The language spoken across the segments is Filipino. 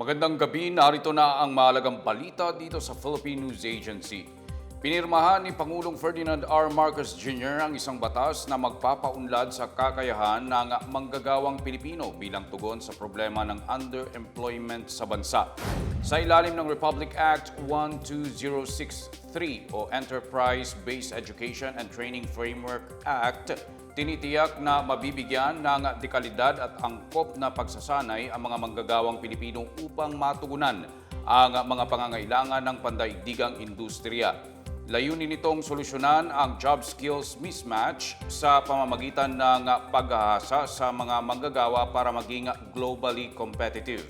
Magandang gabi, narito na ang mahalagang balita dito sa Philippine News Agency. Pinirmahan ni Pangulong Ferdinand R. Marcos Jr. ang isang batas na magpapaunlad sa kakayahan ng manggagawang Pilipino bilang tugon sa problema ng underemployment sa bansa. Sa ilalim ng Republic Act 12063 o Enterprise-Based Education and Training Framework Act, Tinitiyak na mabibigyan ng dekalidad at angkop na pagsasanay ang mga manggagawang Pilipino upang matugunan ang mga pangangailangan ng pandaigdigang industriya. Layunin nitong solusyonan ang job skills mismatch sa pamamagitan ng paghahasa sa mga manggagawa para maging globally competitive.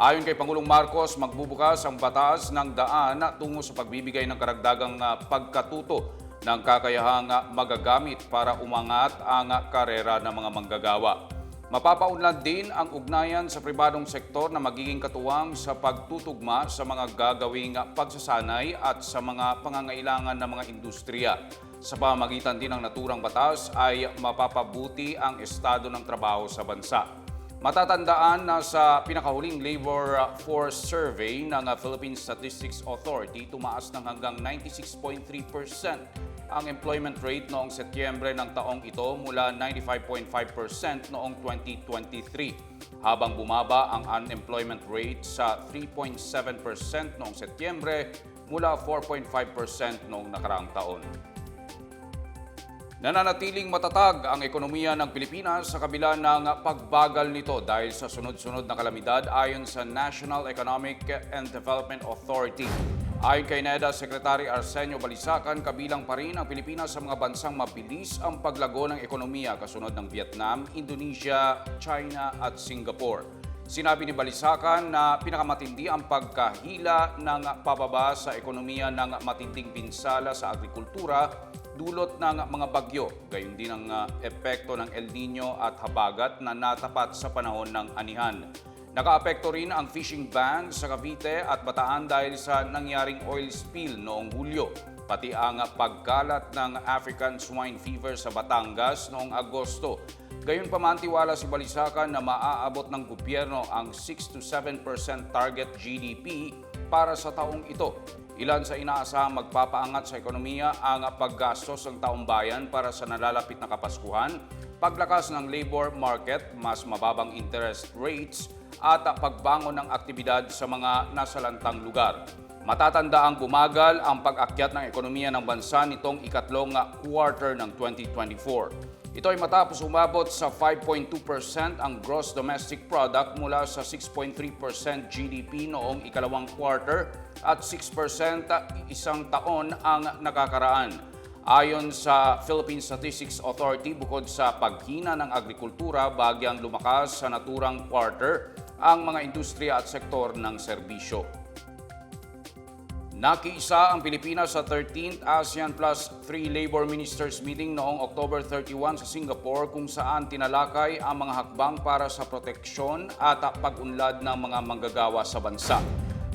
Ayon kay Pangulong Marcos, magbubukas ang batas ng daan tungo sa pagbibigay ng karagdagang pagkatuto ng kakayahang ah, magagamit para umangat ang karera ng mga manggagawa. Mapapaunlad din ang ugnayan sa pribadong sektor na magiging katuwang sa pagtutugma sa mga gagawing pagsasanay at sa mga pangangailangan ng mga industriya. Sa pamamagitan din ng naturang batas ay mapapabuti ang estado ng trabaho sa bansa. Matatandaan na sa pinakahuling labor force survey ng Philippine Statistics Authority, tumaas ng hanggang 96.3% ang employment rate noong Setyembre ng taong ito mula 95.5% noong 2023, habang bumaba ang unemployment rate sa 3.7% noong Setyembre mula 4.5% noong nakaraang taon. Nananatiling matatag ang ekonomiya ng Pilipinas sa kabila ng pagbagal nito dahil sa sunod-sunod na kalamidad ayon sa National Economic and Development Authority. Ayon kay NEDA Secretary Arsenio Balisacan, kabilang pa rin ang Pilipinas sa mga bansang mabilis ang paglago ng ekonomiya kasunod ng Vietnam, Indonesia, China at Singapore. Sinabi ni Balisacan na pinakamatindi ang pagkahila ng pababa sa ekonomiya ng matinding pinsala sa agrikultura dulot ng mga bagyo, gayon din ang uh, epekto ng El Nino at habagat na natapat sa panahon ng anihan. Nakaapekto rin ang fishing ban sa Cavite at Bataan dahil sa nangyaring oil spill noong Hulyo, pati ang pagkalat ng African swine fever sa Batangas noong Agosto. Gayunpaman tiwala si Balisacan na maaabot ng gobyerno ang 6 to 7% target GDP para sa taong ito. Ilan sa inaasahang magpapaangat sa ekonomiya ang paggastos ng taong bayan para sa nalalapit na Kapaskuhan, paglakas ng labor market, mas mababang interest rates at pagbangon ng aktibidad sa mga nasalantang lugar. Matatanda ang bumagal ang pag-akyat ng ekonomiya ng bansa nitong ikatlong quarter ng 2024. Ito ay matapos umabot sa 5.2% ang gross domestic product mula sa 6.3% GDP noong ikalawang quarter at 6% isang taon ang nakakaraan. Ayon sa Philippine Statistics Authority, bukod sa paghina ng agrikultura, bagyang lumakas sa naturang quarter ang mga industriya at sektor ng serbisyo. Nakiisa ang Pilipinas sa 13th ASEAN Plus 3 Labor Ministers Meeting noong October 31 sa Singapore kung saan tinalakay ang mga hakbang para sa proteksyon at pag-unlad ng mga manggagawa sa bansa.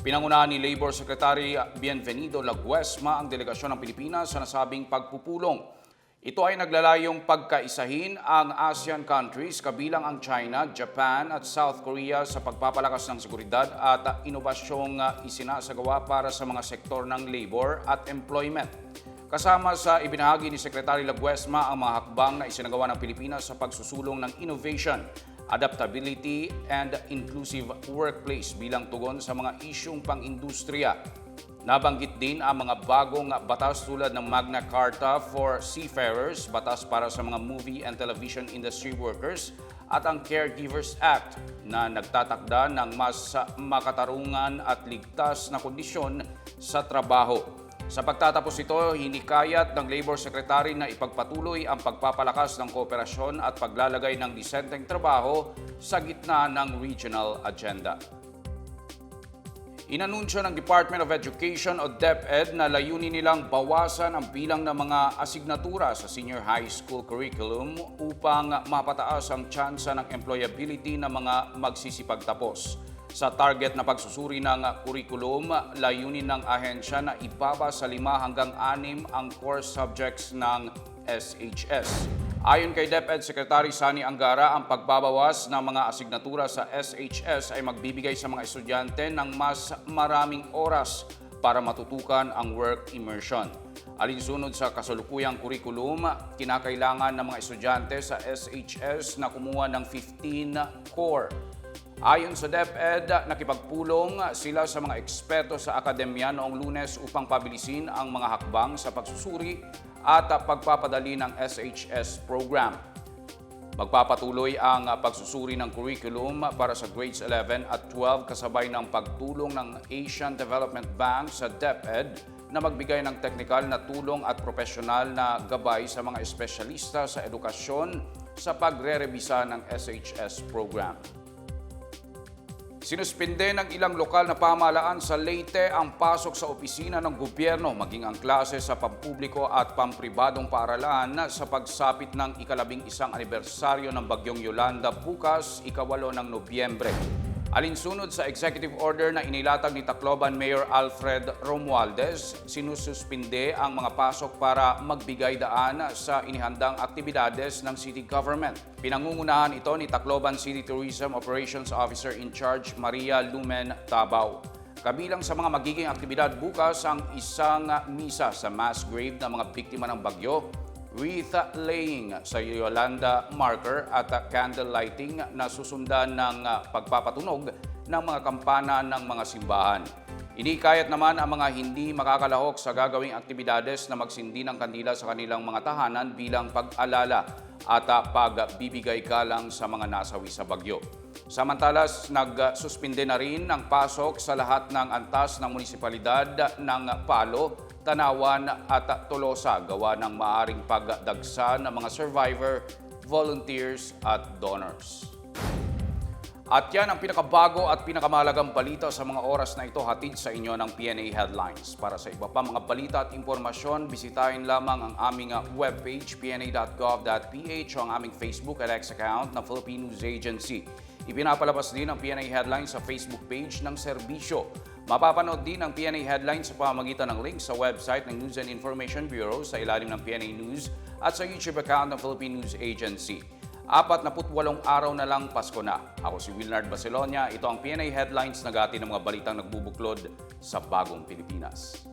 Pinangunahan ni Labor Secretary Bienvenido Laguesma ang delegasyon ng Pilipinas sa nasabing pagpupulong. Ito ay naglalayong pagkaisahin ang ASEAN countries kabilang ang China, Japan at South Korea sa pagpapalakas ng seguridad at inobasyong uh, isinasagawa para sa mga sektor ng labor at employment. Kasama sa ibinahagi ni Secretary Laguesma ang mga hakbang na isinagawa ng Pilipinas sa pagsusulong ng innovation, adaptability and inclusive workplace bilang tugon sa mga isyong pang-industriya Nabanggit din ang mga bagong batas tulad ng Magna Carta for Seafarers, batas para sa mga movie and television industry workers, at ang Caregivers Act na nagtatakda ng mas makatarungan at ligtas na kondisyon sa trabaho. Sa pagtatapos ito, hinikayat ng Labor Secretary na ipagpatuloy ang pagpapalakas ng kooperasyon at paglalagay ng disenteng trabaho sa gitna ng regional agenda. Inanunsyo ng Department of Education o DepEd na layunin nilang bawasan ang bilang ng mga asignatura sa senior high school curriculum upang mapataas ang tsansa ng employability ng mga magsisipagtapos. Sa target na pagsusuri ng curriculum, layunin ng ahensya na ibaba sa lima hanggang anim ang core subjects ng SHS. Ayon kay DepEd Secretary Sani Angara, ang pagbabawas ng mga asignatura sa SHS ay magbibigay sa mga estudyante ng mas maraming oras para matutukan ang work immersion. Alinsunod sa kasalukuyang kurikulum, kinakailangan ng mga estudyante sa SHS na kumuha ng 15 core Ayon sa DepEd, nakipagpulong sila sa mga eksperto sa akademya noong lunes upang pabilisin ang mga hakbang sa pagsusuri at pagpapadali ng SHS program. Magpapatuloy ang pagsusuri ng curriculum para sa grades 11 at 12 kasabay ng pagtulong ng Asian Development Bank sa DepEd na magbigay ng teknikal na tulong at profesional na gabay sa mga espesyalista sa edukasyon sa pagre-rebisa ng SHS program. Sinuspinde ng ilang lokal na pamahalaan sa Leyte ang pasok sa opisina ng gobyerno maging ang klase sa pampubliko at pampribadong paaralan sa pagsapit ng ikalabing isang anibersaryo ng Bagyong Yolanda bukas, ikawalo ng Nobyembre. Alinsunod sa executive order na inilatag ni Tacloban Mayor Alfred Romualdez, sinususpinde ang mga pasok para magbigay daan sa inihandang aktibidades ng city government. Pinangungunahan ito ni Tacloban City Tourism Operations Officer in Charge Maria Lumen Tabaw. Kabilang sa mga magiging aktibidad bukas ang isang misa sa mass grave ng mga biktima ng bagyo, wreath laying sa Yolanda marker at candle lighting na susundan ng ah, pagpapatunog ng mga kampana ng mga simbahan. Inikayat naman ang mga hindi makakalahok sa gagawing aktibidades na magsindi ng kandila sa kanilang mga tahanan bilang pag-alala at ah, pagbibigay galang sa mga nasawi sa bagyo. Samantalas, nagsuspinde na rin ang pasok sa lahat ng antas ng munisipalidad ng Palo, Tanawan at Tolosa gawa ng maaring pagdagsa ng mga survivor, volunteers at donors. At yan ang pinakabago at pinakamahalagang balita sa mga oras na ito hatid sa inyo ng PNA Headlines. Para sa iba pa mga balita at impormasyon, bisitahin lamang ang aming uh, webpage pna.gov.ph o ang aming Facebook at X account na Philippine News Agency. Ipinapalabas din ang PNA Headlines sa Facebook page ng serbisyo. Mapapanood din ang PNA Headlines sa pamamagitan ng link sa website ng News and Information Bureau sa ilalim ng PNA News at sa YouTube account ng Philippine News Agency. Apat na putwalong araw na lang Pasko na. Ako si Wilnard Baselonia. Ito ang PNA Headlines na gati ng mga balitang nagbubuklod sa bagong Pilipinas.